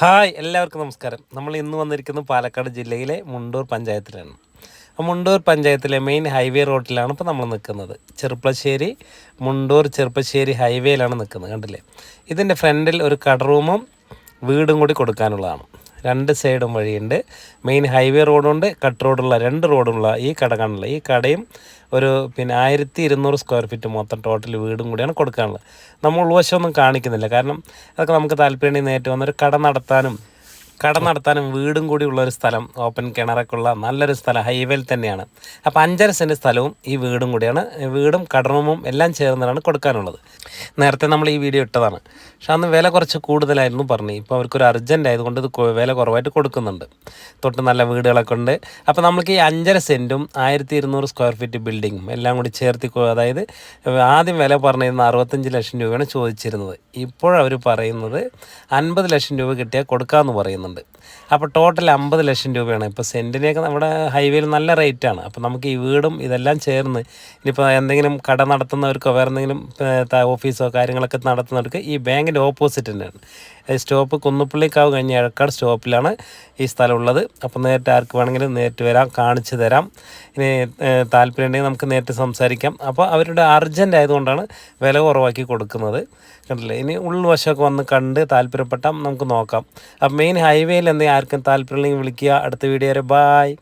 Hi എല്ലാവർക്കും നമസ്കാരം. നമ്മൾ ഇന്ന് വന്നിരിക്കുന്നത് പാലക്കാട് ജില്ലയിലെ മുണ്ടൂർ പഞ്ചായത്തിലാണ്. മുണ്ടൂർ പഞ്ചായത്തിലെ മെയിൻ ഹൈവേ റോഡിലാണ് ഇപ്പോൾ നമ്മൾ നിൽക്കുന്നത്. ചെറുപ്പശ്ശേരി മുണ്ടൂർ ചെറുപ്പശ്ശേരി ഹൈവേയിലാണ് നിൽക്കുന്നത് കണ്ടില്ലേ? ഇതിന്റെ ഫ്രണ്ടിൽ ഒരു കട റൂമും വീടും കൂടി കൊടുക്കാനുള്ളതാണ്. രണ്ട് സൈഡും വഴിയുണ്ട്. മെയിൻ ഹൈവേ റോഡുണ്ട് കട്ട് റോഡുള്ള രണ്ട് റോഡുള്ള ഈ കട കാണുള്ള ഈ കടയും ഒരു പിന്നെ ആയിരത്തി ഇരുന്നൂറ് സ്ക്വയർ ഫീറ്റ് മൊത്തം ടോട്ടൽ വീടും കൂടിയാണ് കൊടുക്കാനുള്ളത്. നമ്മൾ ഉൾവശമൊന്നും കാണിക്കുന്നില്ല. കാരണം അതൊക്കെ നമുക്ക് താല്പര്യം നേരിട്ട് വന്നൊരു കട നടത്താനും കട നടത്താനും വീടും കൂടി ഉള്ള ഒരു സ്ഥലം ഓപ്പൺ കിണറൊക്കെ ഉള്ള നല്ലൊരു സ്ഥലം ഹൈവേയിൽ തന്നെയാണ്. അപ്പം അഞ്ചര സെന്റ് സ്ഥലവും ഈ വീടും കൂടിയാണ്. വീടും കടറുമും എല്ലാം ചേർന്നാണ് കൊടുക്കാനുള്ളത്. നേരത്തെ നമ്മൾ ഈ വീഡിയോ ഇട്ടതാണ്. പക്ഷെ അന്ന് വില കുറച്ച് കൂടുതലായിരുന്നു പറഞ്ഞു. ഇപ്പോൾ അവർക്കൊരു അർജന്റ് ആയതുകൊണ്ട് ഇത് വില കുറവായിട്ട് കൊടുക്കുന്നുണ്ട്. തൊട്ട് നല്ല വീടുകളൊക്കെ ഉണ്ട്. അപ്പോൾ നമുക്ക് ഈ അഞ്ചര സെന്റും ആയിരത്തി ഇരുന്നൂറ് സ്ക്വയർ ഫീറ്റ് ബിൽഡിങ്ങും എല്ലാം കൂടി ചേർത്തി അതായത് ആദ്യം വില പറഞ്ഞിരുന്ന അറുപത്തഞ്ച് ലക്ഷം രൂപയാണ് ചോദിച്ചിരുന്നത്. ഇപ്പോഴവർ പറയുന്നത് അൻപത് ലക്ഷം രൂപ കിട്ടിയാൽ കൊടുക്കാമെന്ന് പറയുന്നുണ്ട്. അപ്പോൾ ടോട്ടൽ അമ്പത് ലക്ഷം രൂപയാണ്. ഇപ്പോൾ സെന്റിനെയൊക്കെ നമ്മുടെ ഹൈവേയിൽ നല്ല റേറ്റാണ് അപ്പോൾ നമുക്ക് ഈ വീടും ഇതെല്ലാം ചേർന്ന് ഇനിയിപ്പോൾ എന്തെങ്കിലും കട നടത്തുന്നവർക്കോ വേറെ എന്തെങ്കിലും ഓഫീസോ കാര്യങ്ങളൊക്കെ നടത്തുന്നവർക്ക് ഈ ബാങ്കിന്റെ ഓപ്പോസിറ്റ് തന്നെയാണ്. സ്റ്റോപ്പ് കുന്നുപ്പള്ളിക്കാവ് കഴിഞ്ഞ ഏഴക്കാട് സ്റ്റോപ്പിലാണ് ഈ സ്ഥലമുള്ളത്. അപ്പോൾ നേരിട്ട് ആർക്ക് വേണമെങ്കിലും നേരിട്ട് വരാം കാണിച്ചു തരാം. ഇനി താല്പര്യം ഉണ്ടെങ്കിൽ നമുക്ക് നേരിട്ട് സംസാരിക്കാം. അപ്പോൾ അവരുടെ അർജന്റ് ആയതുകൊണ്ടാണ് വില കുറവാക്കി കൊടുക്കുന്നത്. കണ്ടില്ലേ? ഇനി ഉൾവശമൊക്കെ വന്ന് കണ്ട് താല്പര്യപ്പെട്ടാൽ നമുക്ക് നോക്കാം. അപ്പോൾ മെയിൻ ഹൈവേയിൽ എന്തെങ്കിലും ആർക്കും താല്പര്യമില്ലെങ്കിൽ വിളിക്കുക. അടുത്ത വീഡിയോ വരെ ബായ്